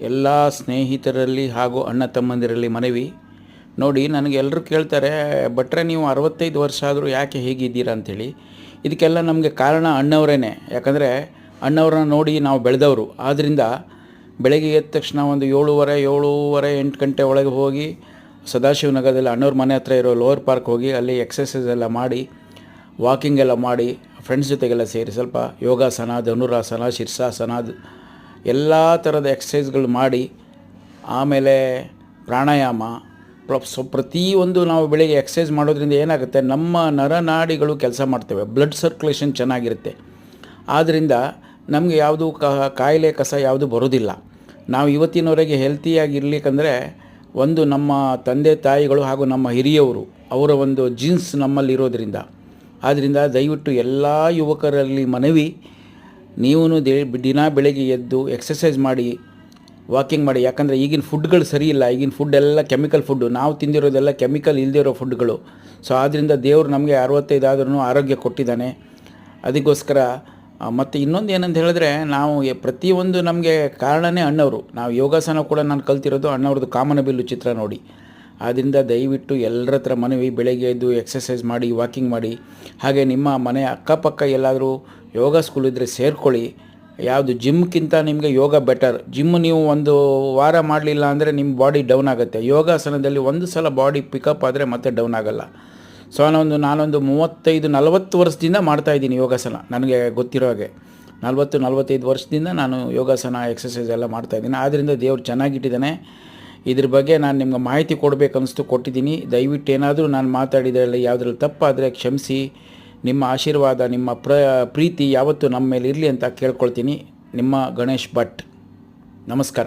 ಎಲ್ಲ ಸ್ನೇಹಿತರಲ್ಲಿ ಹಾಗೂ ಅಣ್ಣ ತಮ್ಮಂದಿರಲ್ಲಿ ಮನವಿ. ನೋಡಿ ನನಗೆ ಎಲ್ಲರೂ ಕೇಳ್ತಾರೆ, ಭಟ್ರೆ, ನೀವು ಅರವತ್ತೈದು ವರ್ಷ ಆದರೂ ಯಾಕೆ ಹೇಗಿದ್ದೀರಾ? ಅಂಥೇಳಿ ಇದಕ್ಕೆಲ್ಲ ನಮಗೆ ಕಾರಣ ಅಣ್ಣವರೇ ಯಾಕಂದರೆ, ಅಣ್ಣವ್ರನ್ನ ನೋಡಿ ನಾವು ಬೆಳೆದವರು. ಆದ್ದರಿಂದ ಬೆಳಗ್ಗೆ ಎದ್ದ ತಕ್ಷಣ ಒಂದು ಏಳುವರೆ, ಏಳೂವರೆ ಎಂಟು ಗಂಟೆ ಒಳಗೆ ಹೋಗಿ ಸದಾಶಿವನಗರದಲ್ಲಿ ಅಣ್ಣವ್ರ ಮನೆ ಹತ್ರ ಇರೋ ಲೋವರ್ ಪಾರ್ಕ್ ಹೋಗಿ ಅಲ್ಲಿ ಎಕ್ಸಸೈಸ್ ಎಲ್ಲ ಮಾಡಿ, ವಾಕಿಂಗ್ ಎಲ್ಲ ಮಾಡಿ ಫ್ರೆಂಡ್ಸ್ ಜೊತೆಗೆಲ್ಲ ಸೇರಿ ಸ್ವಲ್ಪ ಯೋಗಾಸನ, ಧನುರಾಸನ, ಶೀರ್ಷಾಸನ ದ್- ಎಲ್ಲ ಥರದ ಎಕ್ಸಸೈಸ್ಗಳು ಮಾಡಿ, ಆಮೇಲೆ ಪ್ರಾಣಾಯಾಮ, ಪ್ರ- ಸೊ ಪ್ರತಿಯೊಂದು ನಾವು ಬೆಳಿಗ್ಗೆ ಎಕ್ಸಸೈಸ್ ಮಾಡೋದ್ರಿಂದ ಏನಾಗುತ್ತೆ, ನಮ್ಮ ನರನಾಡಿಗಳು ಕೆಲಸ ಮಾಡ್ತವೆ ಬ್ಲಡ್ ಸರ್ಕ್ಯುಲೇಷನ್ ಚೆನ್ನಾಗಿರುತ್ತೆ. ಆದ್ದರಿಂದ ನಮಗೆ ಯಾವುದು ಕಾಯಿಲೆ, ಕಸ ಯಾವುದು ಬರೋದಿಲ್ಲ. ನಾವು ಇವತ್ತಿನವರೆಗೆ ಹೆಲ್ತಿಯಾಗಿರ್ಲಿಕ್ಕಂದರೆ ಒಂದು ನಮ್ಮ ತಂದೆ ತಾಯಿಗಳು ಹಾಗೂ ನಮ್ಮ ಹಿರಿಯವರು, ಅವರ ಒಂದು ಜೀನ್ಸ್ ನಮ್ಮಲ್ಲಿರೋದ್ರಿಂದ. ಆದ್ದರಿಂದ ದಯವಿಟ್ಟು ಎಲ್ಲ ಯುವಕರಲ್ಲಿ ಮನವಿ ನೀವು ದಿನ ಬೆಳಗ್ಗೆ ಎದ್ದು ಎಕ್ಸಸೈಸ್ ಮಾಡಿ ವಾಕಿಂಗ್ ಮಾಡಿ. ಯಾಕಂದರೆ ಈಗಿನ ಫುಡ್ಗಳು ಸರಿ ಇಲ್ಲ. ಈಗಿನ ಫುಡ್ ಎಲ್ಲ ಕೆಮಿಕಲ್ ಫುಡ್ಡು ನಾವು ತಿಂದಿರೋದೆಲ್ಲ ಕೆಮಿಕಲ್ ಇಲ್ಲದಿರೋ ಫುಡ್ಗಳು ಸೊ ಆದ್ದರಿಂದ ದೇವರು ನಮಗೆ ಅರವತ್ತೈದು ಆದ್ರೂ ಆರೋಗ್ಯ ಕೊಟ್ಟಿದ್ದಾನೆ. ಅದಕ್ಕೋಸ್ಕರ ಮತ್ತು ಇನ್ನೊಂದು ಏನಂತ ಹೇಳಿದ್ರೆ, ನಾವು ಪ್ರತಿಯೊಂದು ನಮಗೆ ಕಾರಣನೇ ಅಣ್ಣವರು. ನಾವು ಯೋಗಾಸನ ಕೂಡ ನಾನು ಕಲ್ತಿರೋದು ಅಣ್ಣವ್ರದ್ದು ಕಾಮನಬಿಲ್ಲು ಚಿತ್ರ ನೋಡಿ. ಆದ್ದರಿಂದ ದಯವಿಟ್ಟು ಎಲ್ಲರ ಹತ್ರ ಮನವಿ, ಬೆಳಗ್ಗೆ ಎದ್ದು ಎಕ್ಸಸೈಸ್ ಮಾಡಿ ವಾಕಿಂಗ್ ಮಾಡಿ. ಹಾಗೆ ನಿಮ್ಮ ಮನೆ ಅಕ್ಕಪಕ್ಕ ಎಲ್ಲಾದರೂ ಯೋಗ ಸ್ಕೂಲ್ ಇದ್ದರೆ ಸೇರ್ಕೊಳ್ಳಿ. ಯಾವುದು ಜಿಮ್ಗಿಂತ ನಿಮಗೆ ಯೋಗ ಬೆಟರ್ ಜಿಮ್ ನೀವು ಒಂದು ವಾರ ಮಾಡಲಿಲ್ಲ ಅಂದರೆ ನಿಮ್ಮ ಬಾಡಿ ಡೌನ್ ಆಗುತ್ತೆ. ಯೋಗಾಸನದಲ್ಲಿ ಒಂದು ಸಲ ಬಾಡಿ ಪಿಕಪ್ ಆದರೆ ಮತ್ತೆ ಡೌನ್ ಆಗಲ್ಲ. ಸೊ ನಾನೊಂದು ನಾನೊಂದು ಮೂವತ್ತೈದು, ನಲವತ್ತು ವರ್ಷದಿಂದ ಮಾಡ್ತಾಯಿದ್ದೀನಿ ಯೋಗಾಸನ. ನನಗೆ ಗೊತ್ತಿರೋ ಹಾಗೆ. ನಲವತ್ತು, ನಲವತ್ತೈದು ವರ್ಷದಿಂದ ನಾನು ಯೋಗಾಸನ ಎಕ್ಸಸೈಸ್ ಎಲ್ಲ ಮಾಡ್ತಾಯಿದ್ದೀನಿ ಆದ್ದರಿಂದ ದೇವ್ರು ಚೆನ್ನಾಗಿಟ್ಟಿದ್ದಾನೆ. ಇದ್ರ ಬಗ್ಗೆ ನಾನು ನಿಮ್ಗೆ ಮಾಹಿತಿ ಕೊಡಬೇಕನ್ನಿಸ್ತು ಕೊಟ್ಟಿದ್ದೀನಿ. ದಯವಿಟ್ಟು ಏನಾದರೂ ನಾನು ಮಾತಾಡಿದ್ರಲ್ಲಿ ಯಾವುದ್ರಲ್ಲಿ ತಪ್ಪಾದರೆ ಕ್ಷಮಿಸಿ. ನಿಮ್ಮ ಆಶೀರ್ವಾದ, ನಿಮ್ಮ ಪ್ರ, ಪ್ರೀತಿ ಯಾವತ್ತೂ ನಮ್ಮ ಮೇಲೆ ಇರಲಿ ಅಂತ ಕೇಳ್ಕೊಳ್ತೀನಿ. ನಿಮ್ಮ ಗಣೇಶ್ ಭಟ್. ನಮಸ್ಕಾರ.